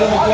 ভাই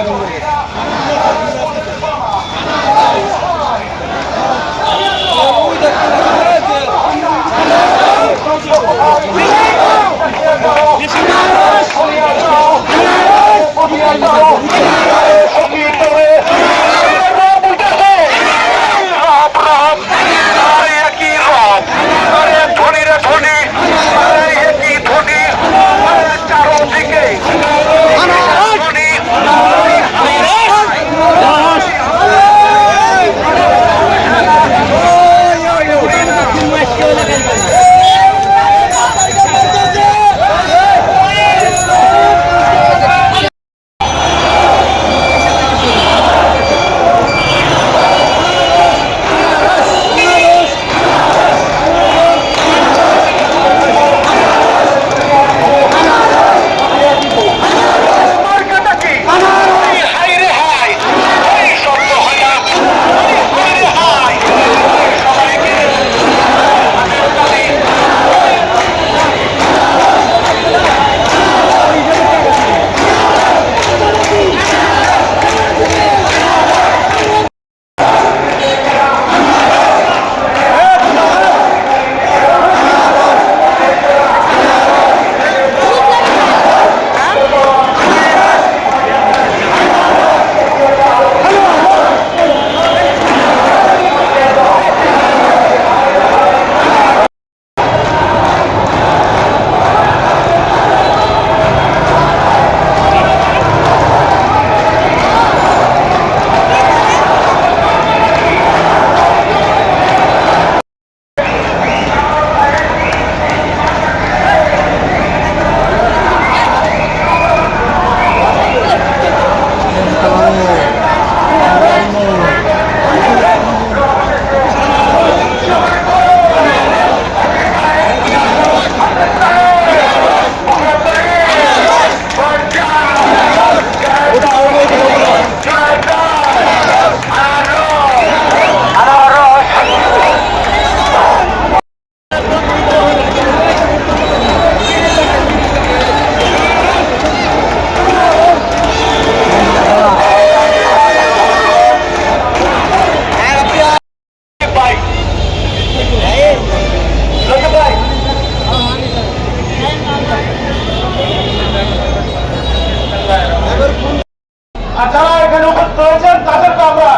আর যারা এখানে উপস্থিত হয়েছেন তাদেরকে আমরা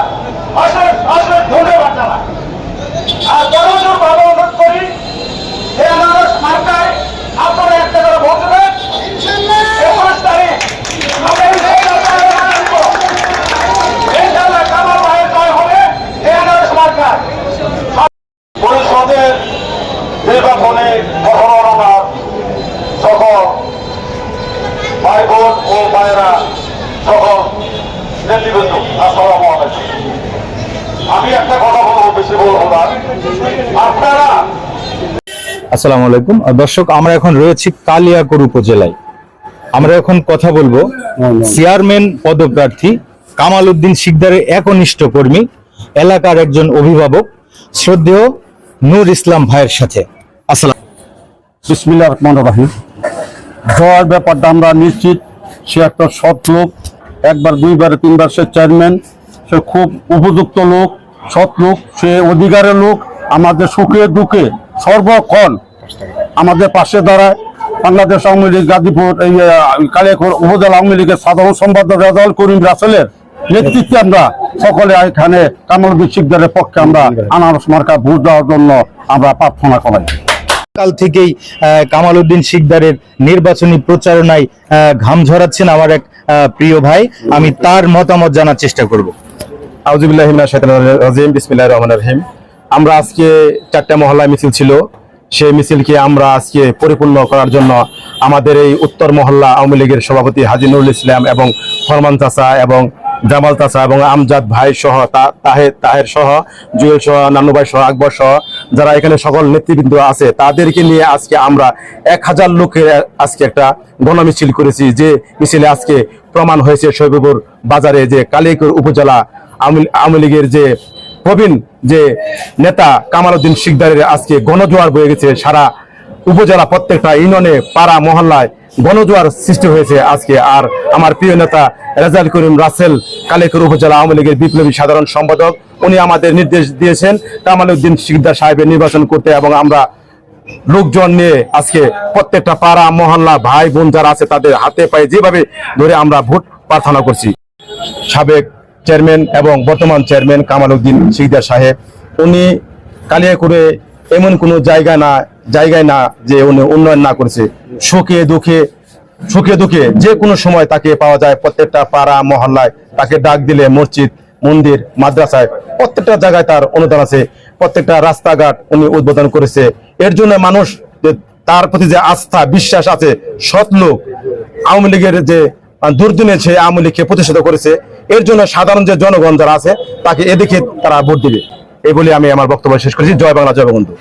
অশেষ অশেষ ধন্যবাদ জানাই আর বড় জোর ভালো অনুরোধ করি এই আনারস মার্কায় আপনারা একটা করে ভোট দেবেন একুশ তারিখ আমরা ইনশাআল্লাহ তাহলে মানা দিব। ইনশাআল্লাহ কামাল ভাইয়ের জয় হবে এই আনারস মার্কায় পরিষদের নির্বাচনে মহরণার সকল ভাই বোন ও ভাইয়েরা সকল নেতৃবৃন্দ আসসালামু আলাইকুম। আমি একটা কথা বলব বেশি বলব না। আপনারা আসসালামু আলাইকুম। দর্শক আমরা এখন রয়েছি কালিয়াকোর উপজেলায়। আমরা এখন কথা বলব চেয়ারম্যান পদপ্রার্থী কামাল উদ্দিন শিকদারের একনিষ্ঠ কর্মী এলাকার একজন অভিভাবক। শ্রদ্ধেয় নূর ইসলাম ভাইয়ের সাথে। আসসালাম বিসমিল্লা রহমান রাহিম। জয়ের ব্যাপারটা আমরা নিশ্চিত সে একটা সৎ লোক। একবার, দুইবার, তিনবার সে চেয়ারম্যান সে খুব উপযুক্ত লোক, সৎ লোক, সে অধিকারের লোক, আমাদের সুখে দুঃখে সর্বক্ষণ আমাদের পাশে দাঁড়ায়। বাংলাদেশ আওয়ামী লীগ, গাজীপুর, এই কালিয়াকৈর উপজেলা আওয়ামী লীগের সাধারণ সম্পাদক রেজাউল করিম রাসেলের নেতৃত্বে আমরা সকলে এখানে কামালুদ্দিন শিকদারের পক্ষে আমরা আনারস মার্কা ভোট দেওয়ার জন্য আমরা প্রার্থনা করাই। কাল থেকেই কামাল উদ্দিন শিকদারের নির্বাচনী প্রচারণায় ঘাম ঝরাচ্ছেন আমার এক প্রিয় ভাই, আমি তার মতামত জানার চেষ্টা করব। রহিম। আমরা আজকে চারটা মহল্লায় মিছিল ছিল। সেই মিছিলকে আমরা আজকে পরিপূর্ণ করার জন্য আমাদের এই উত্তর মহল্লা আওয়ামী লীগের সভাপতি হাজি নুরুল ইসলাম এবং ফরমান চাষা এবং জামাল চাচা এবং আমজাদ ভাই সহ তাহের তাহের সহ, জুয়েল সহ নানু ভাই সহ, আকবর সহ যারা এখানে সকল নেতৃবৃন্দ আছে, তাদেরকে নিয়ে আজকে আমরা এক হাজার লোকের আজকে একটা গণমিছিল করেছি। যে মিছিলে আজকে প্রমাণ হয়েছে শৈবপুর বাজারে যে কালিয়াকৈর উপজেলা আওয়ামী লীগের যে প্রবীণ যে নেতা কামাল উদ্দিন শিকদারের আজকে গণজোয়ার বয়ে গেছে সারা উপজেলা প্রত্যেকটা ইউনিয়নে, পাড়া, মহল্লায় গণজোয়ার সৃষ্টি হয়েছে আজকে। আর আমার প্রিয় নেতা রেজাল করিম রাসেল কালেকুর উপজেলা আওয়ামী লীগের বিপ্লবী সাধারণ সম্পাদক, উনি আমাদের নির্দেশ দিয়েছেন কামাল উদ্দিন শিকদার সাহেবের নির্বাচন করতে এবং আমরা লোকজন নিয়ে আজকে প্রত্যেকটা পাড়া, মহল্লা, ভাই বোন যারা আছে তাদের হাতে পায়ে যেভাবে ধরে আমরা ভোট প্রার্থনা করছি। সাবেক চেয়ারম্যান এবং বর্তমান চেয়ারম্যান কামাল উদ্দিন শিকদার সাহেব, উনি কালিয়াকুড়ে এমন কোনো জায়গা না জায়গায় না যে উনি উন্নয়ন না করেছে, সুখে দুঃখে সুখে দুঃখে যে কোনো সময় তাকে পাওয়া যায় প্রত্যেকটা পাড়া, মহল্লায় তাকে ডাক দিলে মসজিদ, মন্দির, মাদ্রাসায় প্রত্যেকটা জায়গায় তার অনুদান আছে, প্রত্যেকটা রাস্তাঘাট উনি উদ্বোধন করেছে। এর জন্য মানুষ তার প্রতি যে আস্থা, বিশ্বাস আছে, সৎ লোক, আওয়ামী লীগের যে দুর্দিনে সে আওয়ামী লীগকে প্রতিষ্ঠিত করেছে, এর জন্য সাধারণ যে জনগণ যারা আছে, তাকে এদিকে তারা ভোট দিবে। এই বলে আমি আমার বক্তব্য শেষ করেছি। জয় বাংলা, জয় বন্ধু